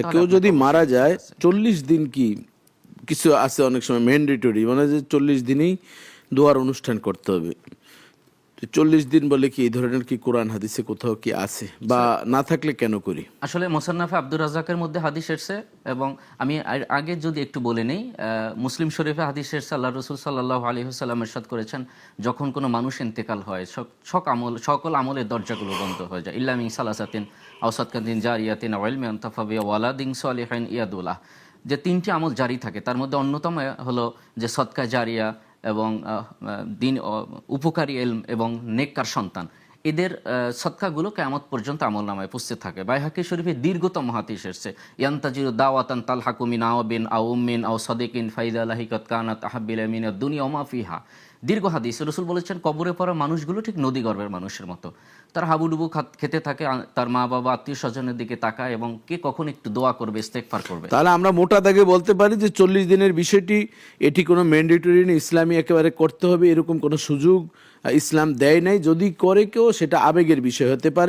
আচ্ছা কেউ যদি মারা যায় চল্লিশ দিন কি কিছু আছে অনেক সময় ম্যান্ডেটরি মানে যে চল্লিশ দিনেই দোয়ার অনুষ্ঠান করতে হবে। চল্লিশ দিন বলে কি এই ধরনের কি কোরআন হাদিসে কোথাও কি আছে? বা না থাকলে কেন করি? আসলে মোসান্নাফে আব্দুর রাজাকের মধ্যে হাদিস এসছে এবং আমি আগে যদি একটু বলে নেই মুসলিম শরীফে হাদিস এসছে আল্লাহ রসুল সাল্লাহ আলী হুসাল্লাম এরশাদ করেছেন যখন কোনো মানুষ ইন্তেকাল হয় সক- আমল সকল আমলের দরজাগুলো বন্ধ হয়ে যায়। ইল্লামিং সালাসাতিন আউসাদকাদিন জারিয়াতিন ওয়াইলমে আন্তাফাবি ওয়ালাদিন সালিহাইন ইয়াদুল্লাহ যে তিনটি আমল জারি থাকে তার মধ্যে অন্যতম হলো যে সৎকা জারিয়া এবং দিন উপকারী এলম এবং নেককার সন্তান। এদের সৎকাগুলো কেমত পর্যন্ত আমল নামায় পুষতে থাকে। বাইহাকি শরীফে দীর্ঘতম হাতিস এসছে। ইয়ান্তাজির দাওয়াতান তাল হাকুমিন আওবিন আও উম্মিন আও সদেকিন ফাইদা লাহিকত কানাত আহাবিল দুনিয়া ওমা ফিহা। দীর্ঘ হাদিস। রসুল বলেছেন, কবরে পড়া মানুষগুলো ঠিক নদী গর্বের মানুষের মতো। তার হাবুডুবু খাত- থাকে তার মা বাবা আত্মীয় স্বজনের দিকে তাকায় এবং কে কখন একটু দোয়া করবে ইস্তেকফার করবে। তাহলে আমরা মোটা দাগে বলতে পারি যে চল্লিশ দিনের বিষয়টি, এটি কোনো ম্যান্ডেটরি ইসলামী একেবারে করতে হবে, এরকম কোনো সুযোগ ইসলাম দেয় নাই। যদি করে কেউ, সেটা আবেগের বিষয় হতে পারে।